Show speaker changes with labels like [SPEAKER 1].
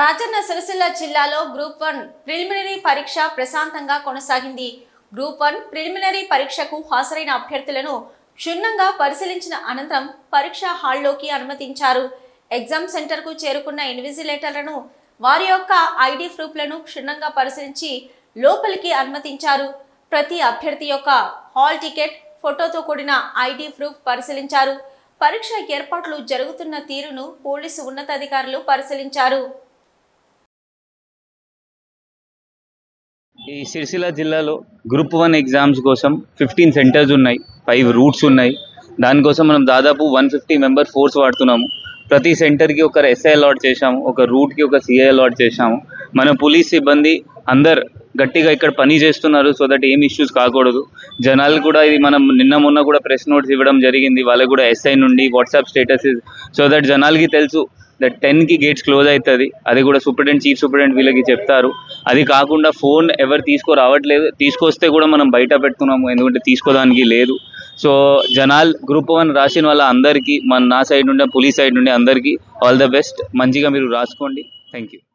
[SPEAKER 1] రాజన్న సిరిసిల్ల జిల్లాలో group one preliminary పరీక్ష ప్రశాంతంగా కొనసాగింది. గ్రూప్ వన్ ప్రిలిమినరీ పరీక్షకు హాజరైన అభ్యర్థులను క్షుణ్ణంగా పరిశీలించిన అనంతరం పరీక్ష హాల్లోకి అనుమతించారు. ఎగ్జామ్ సెంటర్కు చేరుకున్న ఇన్విజిలేటర్లను వారి యొక్క ఐడి ప్రూఫ్లను క్షుణ్ణంగా పరిశీలించి లోపలికి అనుమతించారు. ప్రతి అభ్యర్థి యొక్క హాల్ టికెట్ ఫోటోతో కూడిన ఐడి ప్రూఫ్ పరిశీలించారు. పరీక్ష ఏర్పాట్లు జరుగుతున్న తీరును పోలీసు ఉన్నతాధికారులు పరిశీలించారు.
[SPEAKER 2] ఈ సిరిసిల్ల జిల్లాలో గ్రూప్ వన్ ఎగ్జామ్స్ కోసం ఫిఫ్టీన్ సెంటర్స్ ఉన్నాయి ఫైవ్ రూట్స్ ఉన్నాయి. దానికోసం మనం దాదాపు వన్ ఫిఫ్టీ మెంబర్ ఫోర్స్ వాడుతున్నాము. ప్రతి సెంటర్కి ఒక ఎస్ఐ అలాట్ చేశాము ఒక రూట్కి ఒక సిఐ అలాట్ చేశాము. మన పోలీస్ సిబ్బంది అందరు గట్టిగా ఇక్కడ పని చేస్తున్నారు సో దట్ ఏం ఇష్యూస్ కాకూడదు. జనాలు కూడా ఇది మనం నిన్న మొన్న కూడా ప్రెస్ నోట్స్ ఇవ్వడం జరిగింది. వాళ్ళకి కూడా ఎస్ఐ నుండి వాట్సాప్ స్టేటస్ సో దట్ జనాలకి తెలుసు టెన్కి గేట్స్ క్లోజ్ అవుతుంది అది కూడా సూపరింటెండెంట్ చీఫ్ సూపరింటెండెంట్ వీళ్ళకి చెప్తారు. అది కాకుండా ఫోన్ ఎవరు తీసుకురావట్లేదు తీసుకొస్తే కూడా మనం బయట పెడుతున్నాము. ఎందుకంటే తీసుకోవడానికి లేదు. సో జనాల్ గ్రూప్ వన్ రాసిన వాళ్ళ అందరికీ మన నా సైడ్ నుండి పోలీస్ సైడ్ నుండి అందరికీ ఆల్ ద బెస్ట్ మంచిగా మీరు రాసుకోండి. Thank you